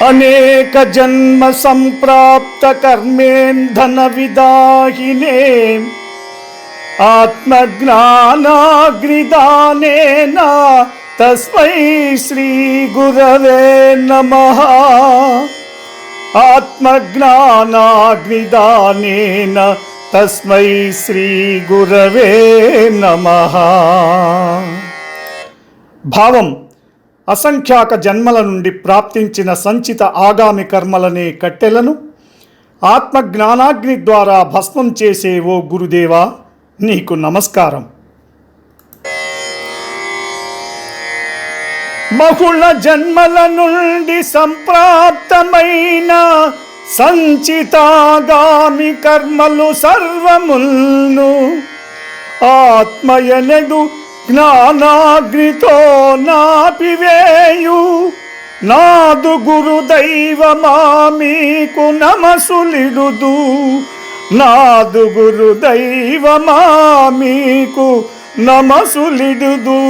అనేక జన్మ సంప్రాప్త కర్మేంధన విదాహినే ఆత్మజ్ఞానాగ్నిదానేన తస్మై శ్రీ గురవే నమ ఆత్మజ్ఞానాగ్నిదానేన తస్మై శ్రీ గురవే నమ భావం అసంఖ్యాక జన్మల నుండి ప్రాప్తించిన సంచిత ఆగామి కర్మలనే కట్టెలను ఆత్మజ్ఞానాగ్ని ద్వారా భస్మం చేసే ఓ గురుదేవా నీకు నమస్కారం. బహుళ జన్మల నుండి సంప్రాప్తమైన సంచితాగామి కర్మలు సర్వముల్ను ఆత్మయనడు జ్ఞానాగ్నితో నాపివేయు. నాదు గురు దైవమా మీకు నమసులిడుదు. నాదు గురు దైవమా మీకు నమసులిడుదు.